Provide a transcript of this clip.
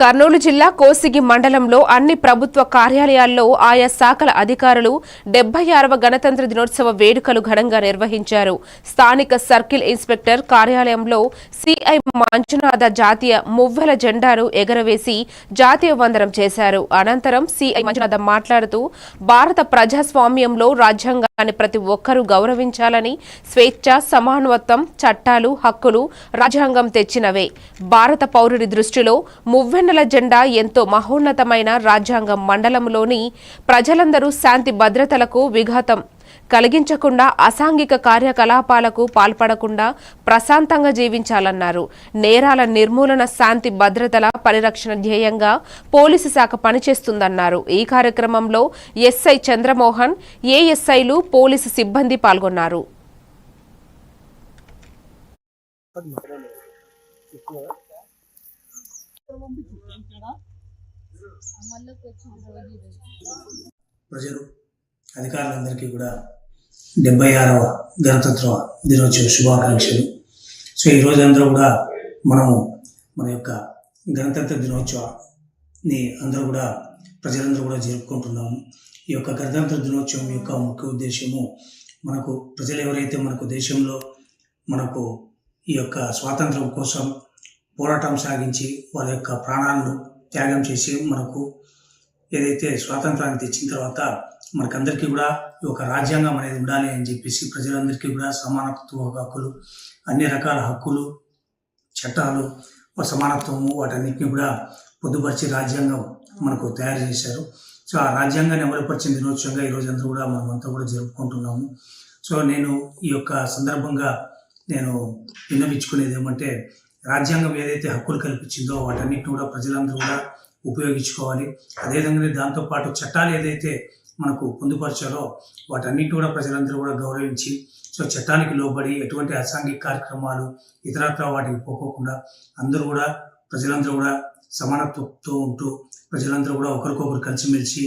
కర్నూలు జిల్లా కోసిగి మండలంలో అన్ని ప్రభుత్వ కార్యాలయాల్లో ఆయా శాఖల అధికారులు డెబ్బై ఆరవ గణతంత్ర దినోత్సవ వేడుకలు ఘనంగా నిర్వహించారు. స్థానిక సర్కిల్ ఇన్స్పెక్టర్ కార్యాలయంలో సిఐ మంజునాథ జాతీయ మువ్వెల జెండాను ఎగరవేసి జాతీయ వందనం చేశారు. అనంతరం సిఐ మంజునాథ మాట్లాడుతూ భారత ప్రజాస్వామ్యంలో రాజ్యాంగ కానీ ప్రతి ఒక్కరూ గౌరవించాలని స్వేచ్ఛ సమానత్వం చట్టాలు హక్కులు రాజ్యాంగం తెచ్చినవే. భారత పౌరుడి దృష్టిలో మువ్వెన్నెల జెండా ఎంతో మహోన్నతమైన రాజ్యాంగం మండలంలోని ప్రజలందరూ శాంతి భద్రతలకు విఘాతం. కలిగించకుండా అసాంఘిక కార్యకలాపాలకు పాల్పడకుండా ప్రశాంతంగా జీవించాలన్నారు. నేరాల నిర్మూలన శాంతి భద్రతల పరిరక్షణ ధ్యేయంగా పోలీసు శాఖ పనిచేస్తుందన్నారు. ఈ కార్యక్రమంలో ఎస్ఐ చంద్రమోహన్ ఏఎస్ఐలు పోలీసు సిబ్బంది పాల్గొన్నారు. ప్రజలు అధికారులందరికీ కూడా డెబ్బై ఆరవ గణతంత్ర దినోత్సవ శుభాకాంక్షలు. సో ఈ రోజు అందరూ కూడా మనము మన యొక్క గణతంత్ర దినోత్సవాన్ని అందరూ కూడా ప్రజలందరూ కూడా జరుపుకుంటున్నాము. ఈ యొక్క గణతంత్ర దినోత్సవం యొక్క ముఖ్య ఉద్దేశము మనకు ప్రజలు ఎవరైతే మనకు దేశంలో మనకు ఈ యొక్క స్వాతంత్రం కోసం పోరాటం సాగించి వారి యొక్క ప్రాణాలను త్యాగం చేసి మనకు ఏదైతే స్వాతంత్రాన్ని తెచ్చిన తర్వాత మనకందరికీ కూడా ఈ ఒక రాజ్యాంగం అనేది ఉండాలి అని చెప్పేసి ప్రజలందరికీ కూడా సమానత్వ హక్కులు అన్ని రకాల హక్కులు చట్టాలు సమానత్వము వాటన్నిటిని కూడా పొద్దుపరిచి రాజ్యాంగం మనకు తయారు చేశారు. సో ఆ రాజ్యాంగాన్ని అమలుపరిచిన దినోత్సవంగా ఈరోజు అందరూ కూడా మనం అంతా కూడా జరుపుకుంటున్నాము. సో నేను ఈ యొక్క సందర్భంగా నేను విన్నవించుకునేది ఏమంటే రాజ్యాంగం ఏదైతే హక్కులు కల్పించిందో వాటన్నిటిని కూడా ప్రజలందరూ కూడా ఉపయోగించుకోవాలి. అదేవిధంగానే దాంతోపాటు చట్టాలు ఏదైతే మనకు పొందుపరిచారో వాటన్నిటి కూడా ప్రజలందరూ కూడా గౌరవించి సో చట్టానికి లోబడి ఎటువంటి అసాంఘిక కార్యక్రమాలు ఇతరత్ర వాటికి పోకోకుండా అందరూ కూడా ప్రజలందరూ కూడా సమానత్వంతో ఉంటూ ప్రజలందరూ కూడా ఒకరికొకరు కలిసిమెలిసి